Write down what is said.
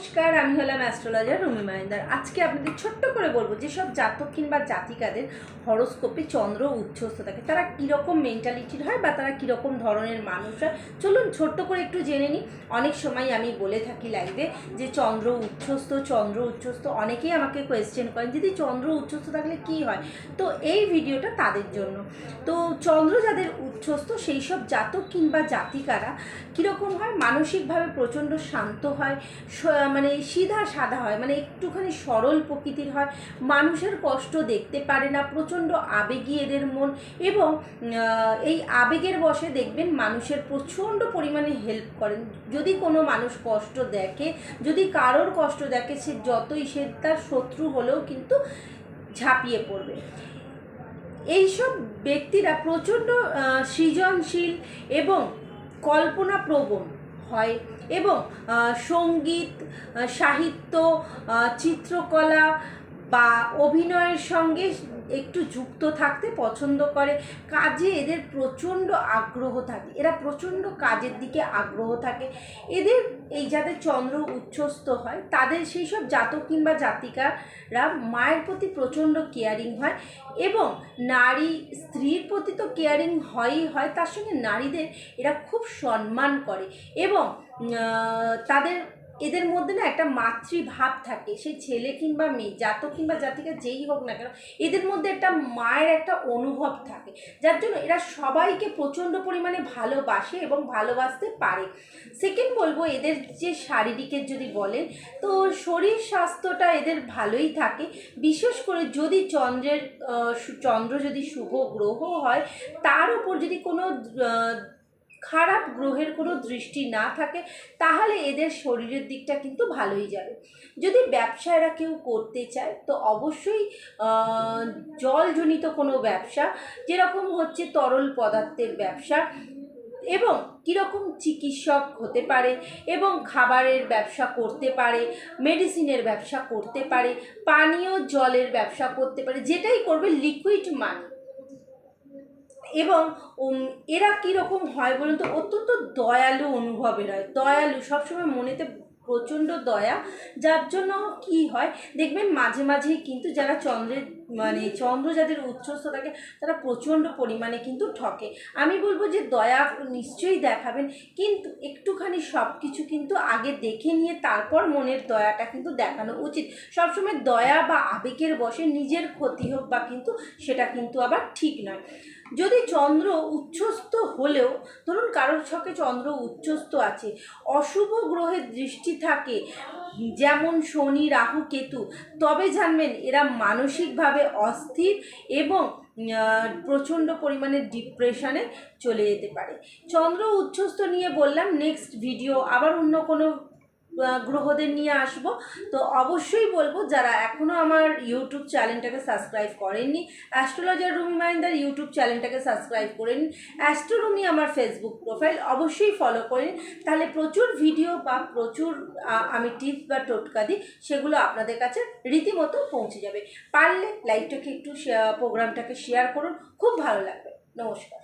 নমস্কার, আমি হলাম অ্যাস্ট্রোলজার রুমি মাইন্দার। আজকে আপনাদের ছোট্ট করে বলব, যেসব জাতক কিংবা জাতিকাদের হরোস্কোপে চন্দ্র উচ্ছ্বস্ত থাকে তারা কীরকম মেন্টালিটির হয় বা তারা কীরকম ধরনের মানুষ হয়, চলুন ছোট্ট করে একটু জেনে নিই। অনেক সময় আমি বলে থাকি লাইভে যে, চন্দ্র উচ্ছ্বস্ত চন্দ্র উচ্ছ্বস্ত, অনেকেই আমাকে কোয়েশ্চেন করেন যদি চন্দ্র উচ্ছ্বস্ত থাকলে কি হয়? তো এই ভিডিওটা তাদের জন্য। তো চন্দ্র যাদের উচ্ছ্বস্ত সেই সব জাতক কিংবা জাতিকারা কীরকম হয়? মানসিকভাবে প্রচণ্ড শান্ত হয় মানে সিধা সাদা হয় মানে একটুখানি সরল প্রকৃতির হয়। মানুষের কষ্ট দেখতে পারে না, প্রচণ্ড আবেগী এদের মন এবং এই আবেগের বশে দেখবেন মানুষের প্রচণ্ড পরিমাণে হেল্প করেন। যদি কোনো মানুষ কষ্ট দেখে, যদি কারোর কষ্ট দেখে, সে যতই সে তার শত্রু হলেও কিন্তু ঝাঁপিয়ে পড়বে। এইসব ব্যক্তিরা প্রচণ্ড সৃজনশীল এবং কল্পনাপ্রবণ। হয় এবং সংগীত সাহিত্য চিত্রকলা বা অভিনয়ের সঙ্গে একটু যুক্ত থাকতে পছন্দ করে। কাজে এদের প্রচণ্ড আগ্রহ থাকে। এরা প্রচণ্ড কাজের দিকে আগ্রহ থাকে। এদের এই যাদের চন্দ্র উচ্ছ্বস্ত হয়, তাদের সেই সব জাতক কিংবা জাতিকারা মায়ের প্রতি প্রচণ্ড কেয়ারিং হয় এবং নারী স্ত্রীর প্রতি তো কেয়ারিং হয়ই হয়, তার সঙ্গে নারীদের এরা খুব সম্মান করে এবং তাদের এদের মধ্যে না একটা মাতৃভাব থাকে। সেই ছেলে কিংবা মেয়ে, জাতক কিংবা জাতিকা যেই হোক না কেন, এদের মধ্যে একটা মায়ের একটা অনুভব থাকে। যার জন্য এরা সবাইকে প্রচণ্ড পরিমাণে ভালোবাসে এবং ভালোবাসতে পারে। সেকেন্ড বলব, এদের যে শারীরিকের যদি বলেন, তো শরীর স্বাস্থ্যটা এদের ভালোই থাকে। বিশেষ করে যদি চন্দ্রের চন্দ্র যদি শুভ গ্রহ হয়, তার উপর যদি কোনো খারাপ গ্রহের কোনো দৃষ্টি না থাকে, তাহলে এদের শরীরের দিকটা কিন্তু ভালোই যাবে। যদি ব্যবসায়রা কেউ করতে চায়, তো অবশ্যই জলজনিত কোনো ব্যবসা, যেরকম হচ্ছে তরল পদার্থের ব্যবসা এবং কীরকম চিকিৎসক হতে পারে এবং খাবারের ব্যবসা করতে পারে, মেডিসিনের ব্যবসা করতে পারে, পানীয় জলের ব্যবসা করতে পারে, যেটাই করবে লিকুইড মানি এবং এরা কীরকম হয় বলুন তো? অত্যন্ত দয়ালু অনুভবের হয়। দয়ালু সবসময় মনেতে প্রচণ্ড দয়া, যার জন্য কি হয়, দেখবেন মাঝে মাঝেই কিন্তু যারা চন্দ্রের মানে চন্দ্র যাদের উচ্ছ্বস্ত থাকে, তারা প্রচণ্ড পরিমাণে কিন্তু ঠকে। আমি বলব যে দয়া নিশ্চয়ই দেখাবেন, কিন্তু একটুখানি সব কিছু কিন্তু আগে দেখে নিয়ে তারপর মনের দয়াটা কিন্তু দেখানো উচিত। সবসময় দয়া বা আবেগের বসে নিজের ক্ষতি হোক বা কিন্তু সেটা কিন্তু আবার ঠিক নয়। যদি চন্দ্র উচ্ছ্বস্ত হলেও, ধরুন কারোর ছকে চন্দ্র উচ্ছ্বস্ত আছে, অশুভ গ্রহের দৃষ্টি থাকে। যেমন শনি, রাহু, কেতু, তবে জানবেন এরা মানসিকভাবে অস্থির এবং প্রচণ্ড পরিমাণে ডিপ্রেশনে চলে যেতে পারে। চন্দ্র উচ্ছ্বস্ত নিয়ে বললাম, নেক্সট ভিডিও আবার অন্য কোনো গ্রহদের নিয়ে আসব। তো অবশ্যই বলব, যারা এখনও আমার ইউটিউব চ্যানেলটাকে সাবস্ক্রাইব করেননি অ্যাস্ট্রোলজার রুমি মাইন্দার ইউটিউব চ্যানেলটাকে সাবস্ক্রাইব করে নিন অ্যাস্ট্রোরুমি আমার ফেসবুক প্রোফাইল অবশ্যই ফলো করে নিন তাহলে প্রচুর ভিডিও বা প্রচুর আমি টিপস বা টোটকা দিই, সেগুলো আপনাদের কাছে রীতিমতো পৌঁছে যাবে। পারলে লাইভটাকে একটু প্রোগ্রামটাকে শেয়ার করুন, খুব ভালো লাগবে। নমস্কার।